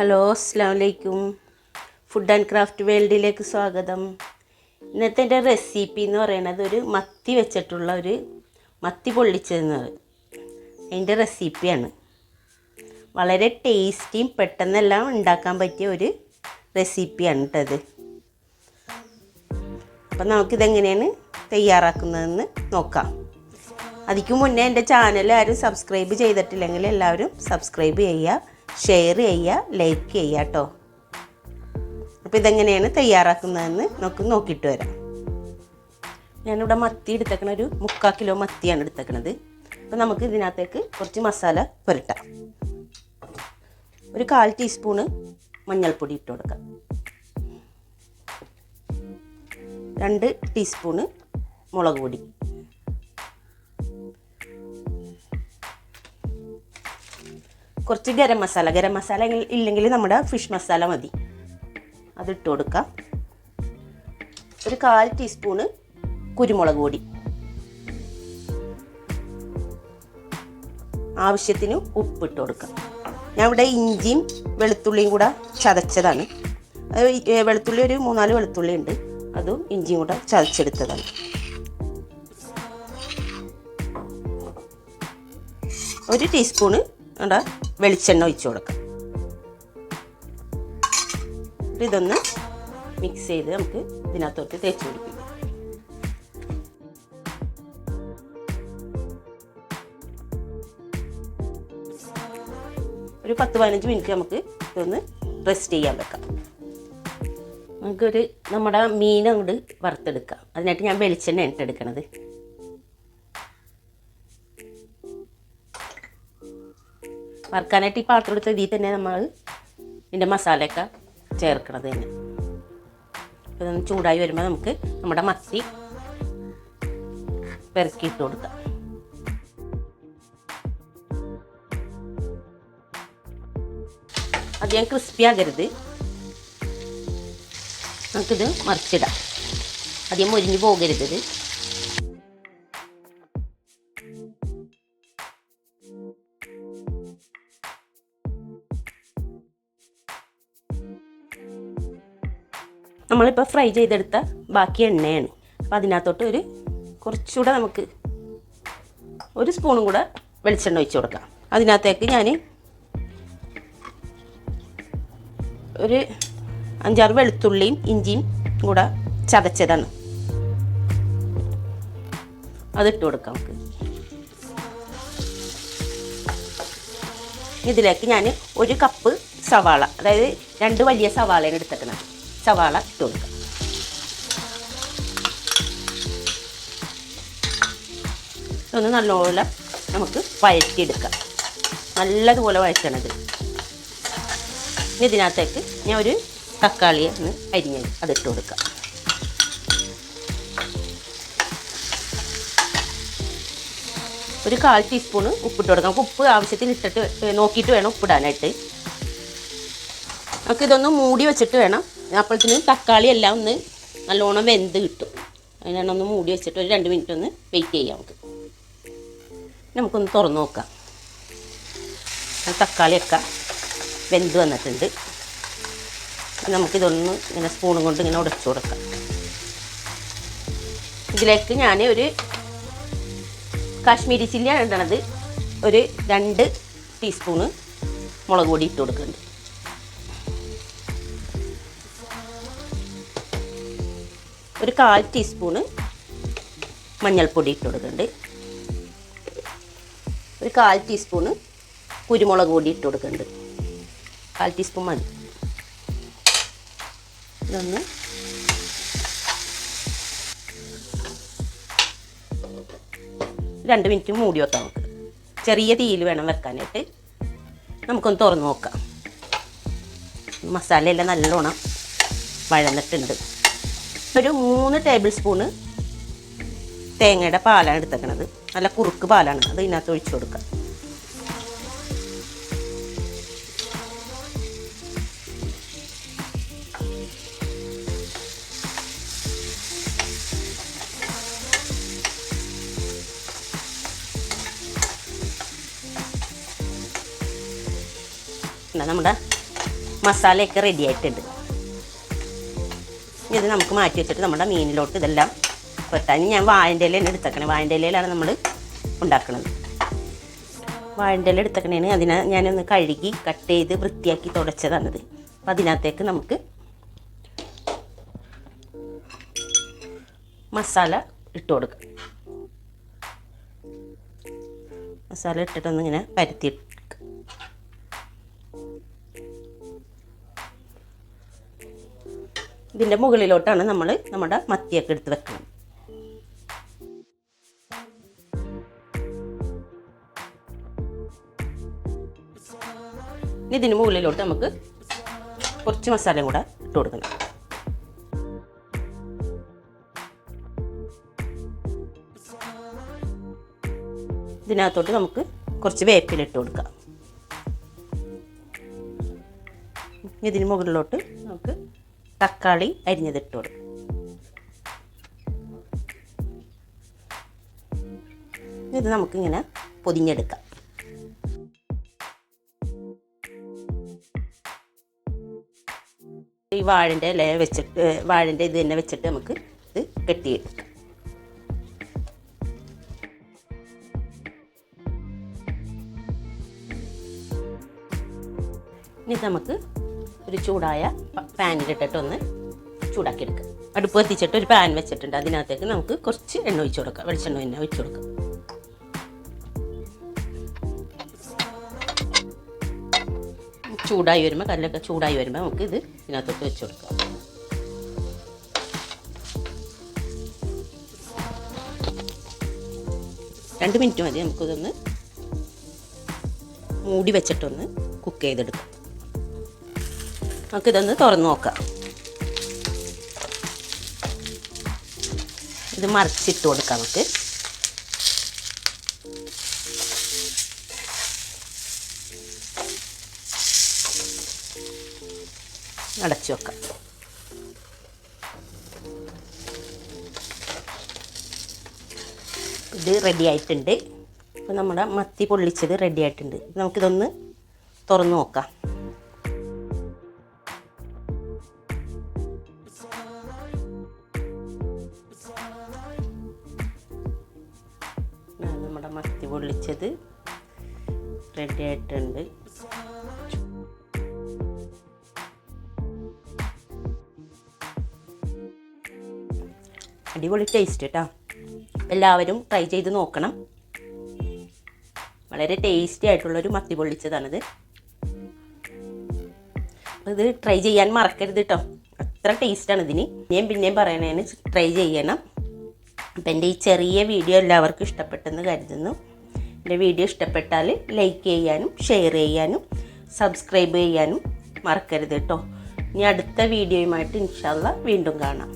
Hello അസ്സാം വലൈക്കും food and craft വേൾഡിലേക്ക് സ്വാഗതം. ഇന്നത്തെ എന്റെ റെസിപ്പി എന്ന് പറയുന്നത് ഒരു മത്തി വെച്ചിട്ടുള്ള ഒരു മത്തി പൊള്ളിച്ചതെന്ന് പറയും അതിന്റെ റെസിപ്പിയാണ് വളരെ ടേസ്റ്റിയും പെട്ടെന്നെല്ലാം ഉണ്ടാക്കാൻ പറ്റിയ ഒരു റെസിപ്പിയാണ് കേട്ടത് അപ്പം നമുക്കിതെങ്ങനെയാണ് തയ്യാറാക്കുന്നതെന്ന് നോക്കാം. അതിക്കു മുന്നേ എന്റെ ചാനൽ ആരും സബ്സ്ക്രൈബ് ചെയ്തിട്ടില്ലെങ്കിൽ എല്ലാവരും സബ്സ്ക്രൈബ് ചെയ്യുക. ഷെയർ ചെയ്യുക ലൈക്ക് ചെയ്യുക കേട്ടോ. അപ്പോൾ ഇതെങ്ങനെയാണ് തയ്യാറാക്കുന്നതെന്ന് നമുക്ക് നോക്കിയിട്ട് വരാം. ഞാനിവിടെ മത്തി എടുത്തേക്കണ ഒരു മുക്കാൽ കിലോ മത്തിയാണ് എടുത്തേക്കണത്. അപ്പോൾ നമുക്ക് ഇതിനകത്തേക്ക് കുറച്ച് മസാല പുരട്ടാം. ഒരു കാൽ ടീസ്പൂണ് മഞ്ഞൾപ്പൊടി ഇട്ട് കൊടുക്കാം. രണ്ട് ടീസ്പൂണ് മുളക് പൊടി. കുറച്ച് ഗരം മസാല. ഗരം മസാല ഇല്ലെങ്കിൽ നമ്മുടെ ഫിഷ് മസാല മതി. അതിട്ട് കൊടുക്കാം. ഒരു കാൽ ടീസ്പൂണ് കുരുമുളക് പൊടി. ആവശ്യത്തിന് ഉപ്പിട്ട് കൊടുക്കാം. ഞാൻ ഇവിടെ ഇഞ്ചിയും വെളുത്തുള്ളിയും കൂടെ ചതച്ചതാണ്. വെളുത്തുള്ളി ഒരു മൂന്നാൽ വെളുത്തുള്ളി ഉണ്ട്. അതും ഇഞ്ചിയും കൂടെ ചതച്ചെടുത്തതാണ്. ഒരു ടീസ്പൂണ് അവിടെ വെളിച്ചെണ്ണ ഒഴിച്ചു കൊടുക്കാം. ഇതൊന്ന് മിക്സ് ചെയ്ത് നമുക്ക് ഇതിനകത്തോട്ട് തേച്ച് പിടിപ്പിക്കാം. ഒരു പത്ത് പതിനഞ്ച് മിനിറ്റ് നമുക്ക് ഇതൊന്ന് റെസ്റ്റ് ചെയ്യാൻ വെക്കാം. നമുക്കൊരു നമ്മുടെ മീൻ അങ്ങോട്ട് വറുത്തെടുക്കാം. അതിനായിട്ട് ഞാൻ വെളിച്ചെണ്ണ ഇട്ടെടുക്കണത് വറുക്കാനായിട്ട് ഈ പാത്രം എടുത്ത ഇതിൽ തന്നെ നമ്മൾ ഇതിന്റെ മസാലയൊക്കെ ചേർക്കണത് തന്നെ. ഇതൊന്ന് ചൂടായി വരുമ്പോൾ നമുക്ക് നമ്മുടെ മത്തി പെരക്കിയിട്ട് കൊടുക്കാം. അധികം ക്രിസ്പി ആകരുത്. നമുക്കിത് മറിച്ചിടാം. അധികം മുരിഞ്ഞു പോകരുത് നമ്മളിപ്പോൾ ഫ്രൈ ചെയ്തെടുത്ത ബാക്കി എണ്ണയാണ്. അപ്പോൾ അതിനകത്തോട്ട് ഒരു കുറച്ചുകൂടെ നമുക്ക് ഒരു സ്പൂണും കൂടെ വെളിച്ചെണ്ണ ഒഴിച്ചു കൊടുക്കാം. അതിനകത്തേക്ക് ഞാൻ ഒരു അഞ്ചാറ് വെളുത്തുള്ളിയും ഇഞ്ചിയും കൂടെ ചതച്ചതാണ്. അതിട്ട് കൊടുക്കാം നമുക്ക്. ഇതിലേക്ക് ഞാൻ ഒരു കപ്പ് സവാള അതായത് രണ്ട് വലിയ സവാളയാണ് എടുത്തേക്കുന്നത് സവാള ഇട്ട് കൊടുക്കാം ഇതൊന്ന് നല്ലപോലെ നമുക്ക് വഴറ്റിയെടുക്കാം. നല്ലതുപോലെ വഴറ്റണത് ഇതിനകത്തേക്ക് ഞാൻ ഒരു തക്കാളി ഒന്ന് അരിഞ്ഞ് അതിട്ട് കൊടുക്കാം. ഒരു കാൽ ടീസ്പൂണ് ഉപ്പിട്ട് കൊടുക്കാം. ഉപ്പ് ആവശ്യത്തിന് ഇട്ടിട്ട് നോക്കിയിട്ട് വേണം ഉപ്പിടാനായിട്ട്. നമുക്ക് ഇതൊന്ന് മൂടി വെച്ചിട്ട് വേണം അപ്പോഴത്തേനും തക്കാളി എല്ലാം ഒന്ന് നല്ലോണം വെന്ത് കിട്ടും. അതിനാണ് ഒന്ന് മൂടി വെച്ചിട്ട് ഒരു രണ്ട് മിനിറ്റ് ഒന്ന് വെയിറ്റ് ചെയ്യാം നമുക്ക്. നമുക്കൊന്ന് തുറന്ന് നോക്കാം. തക്കാളിയൊക്കെ വെന്ത് വന്നിട്ടുണ്ട്. നമുക്കിതൊന്ന് ഇങ്ങനെ സ്പൂണും കൊണ്ട് ഇങ്ങനെ ഉടച്ചു കൊടുക്കാം. ഇതിലേക്ക് ഞാൻ ഒരു കാശ്മീരി ചില്ലിയാണ് ഇടണത്. ഒരു രണ്ട് ടീസ്പൂണ് മുളക് പൊടി ഇട്ട് കൊടുക്കുന്നുണ്ട്. ഒരു കാൽ ടീസ്പൂണ് മഞ്ഞൾപ്പൊടി ഇട്ട് കൊടുക്കുന്നുണ്ട്. ഒരു കാൽ ടീസ്പൂണ് കുരുമുളക് പൊടി ഇട്ട് കൊടുക്കുന്നുണ്ട്. കാൽ ടീസ്പൂൺ മതി. ഇതൊന്ന് രണ്ട് മിനിറ്റ് മൂടി വെക്കാം. നമുക്ക് ചെറിയ തീയിൽ വേണം വെക്കാനായിട്ട്. നമുക്കൊന്ന് തുറന്ന് നോക്കാം. മസാലയെല്ലാം നല്ലോണം വഴന്നിട്ടുണ്ട്. ഒരു മൂന്ന് ടേബിൾ സ്പൂണ് തേങ്ങയുടെ പാലാണ് എടുത്തേക്കണത്. നല്ല കുറുക്ക് പാലാണ്. അത് ഇതിനകത്ത് ഒഴിച്ചു കൊടുക്കുക നമ്മുടെ മസാലയൊക്കെ റെഡി ആയിട്ടുണ്ട്. ഇത് നമുക്ക് മാറ്റി വെച്ചിട്ട് നമ്മുടെ മീനിലോട്ട് ഇതെല്ലാം വെട്ടാൻ ഞാൻ വാഴന്റെ ഇല തന്നെ എടുത്തേക്കണേ. വാഴന്റെ ഇലയിലാണ് നമ്മൾ ഉണ്ടാക്കുന്നത് വാഴന്റെ ഇല എടുത്തേക്കണേന് അതിനെ ഞാനൊന്ന് കഴുകി കട്ട് ചെയ്ത് വൃത്തിയാക്കി തുടച്ചതാണിത്. അപ്പം അതിനകത്തേക്ക് നമുക്ക് മസാല ഇട്ട് കൊടുക്കാം. മസാല ഇട്ടിട്ടൊന്നിങ്ങനെ പരത്തി ഇതിന്റെ മുകളിലോട്ടാണ് നമ്മൾ നമ്മുടെ മത്തിയൊക്കെ എടുത്ത് വെക്കണം ഇതിന് മുകളിലോട്ട് നമുക്ക് കുറച്ച് മസാലയും കൂടെ ഇട്ട് കൊടുക്കണം. ഇതിനകത്തോട്ട് നമുക്ക് കുറച്ച് വേപ്പില ഇട്ട് കൊടുക്കാം. ഇതിന് മുകളിലോട്ട് നമുക്ക് തക്കാളി അരിഞ്ഞതിട്ട് കൊടുക്കും ഇത് നമുക്കിങ്ങനെ പൊതിഞ്ഞെടുക്കാം. ഈ വാഴന്റെ ഇല വെച്ചിട്ട് വാഴന്റെ ഇത് തന്നെ വെച്ചിട്ട് നമുക്ക് ഇത് കെട്ടിയെടുക്കാം. ഇനി നമുക്ക് ഒരു ചൂടായ പാനിലിട്ടിട്ട് ഒന്ന് ചൂടാക്കി എടുക്കുക അടുപ്പ് കത്തിച്ചിട്ട് ഒരു പാൻ വെച്ചിട്ടുണ്ട്. അതിനകത്തേക്ക് നമുക്ക് കുറച്ച് എണ്ണ ഒഴിച്ചു കൊടുക്കാം. വെളിച്ചെണ്ണ എണ്ണ ഒഴിച്ചു കൊടുക്കാം. ചൂടായി വരുമ്പോൾ കല്ലൊക്കെ ചൂടായി വരുമ്പോൾ നമുക്ക് ഇത് ഇതിനകത്തോട്ട് വെച്ച് കൊടുക്കാം. രണ്ട് മിനിറ്റ് മതി. നമുക്കിതൊന്ന് മൂടി വെച്ചിട്ടൊന്ന് കുക്ക് ചെയ്തെടുക്കാം. നമുക്കിതൊന്ന് തുറന്ന് നോക്കാം. ഇത് മറിച്ചിട്ട് കൊടുക്കാം നമുക്ക്. അടച്ചു വെക്കാം. ഇത് റെഡി ആയിട്ടുണ്ട്. അപ്പോൾ നമ്മുടെ മത്തി പൊള്ളിച്ചത് റെഡി ആയിട്ടുണ്ട്. നമുക്കിതൊന്ന് തുറന്ന് നോക്കാം. മത്തി പൊള്ളിച്ചത് റെഡി ആയിട്ടുണ്ട്. അടിപൊളി ടേസ്റ്റ് കേട്ടോ എല്ലാവരും ട്രൈ ചെയ്ത് നോക്കണം. വളരെ ടേസ്റ്റി ആയിട്ടുള്ളൊരു മത്തി പൊള്ളിച്ചതാണിത്. ഇത് ട്രൈ ചെയ്യാൻ മറക്കരുത് കേട്ടോ അത്ര ടേസ്റ്റാണ് ഇതിന് ഞാൻ പിന്നെയും പറയണേന് ട്രൈ ചെയ്യണം. അപ്പം എന്റെ ഈ ചെറിയ വീഡിയോ എല്ലാവർക്കും ഇഷ്ടപ്പെട്ടെന്ന് കരുതുന്നു. എന്റെ വീഡിയോ ഇഷ്ടപ്പെട്ടാൽ ലൈക്ക് ചെയ്യാനും ഷെയർ ചെയ്യാനും സബ്സ്ക്രൈബ് ചെയ്യാനും മറക്കരുത് കേട്ടോ. ഇനി അടുത്ത വീഡിയോയുമായിട്ട് ഇൻഷാല്ല വീണ്ടും കാണാം.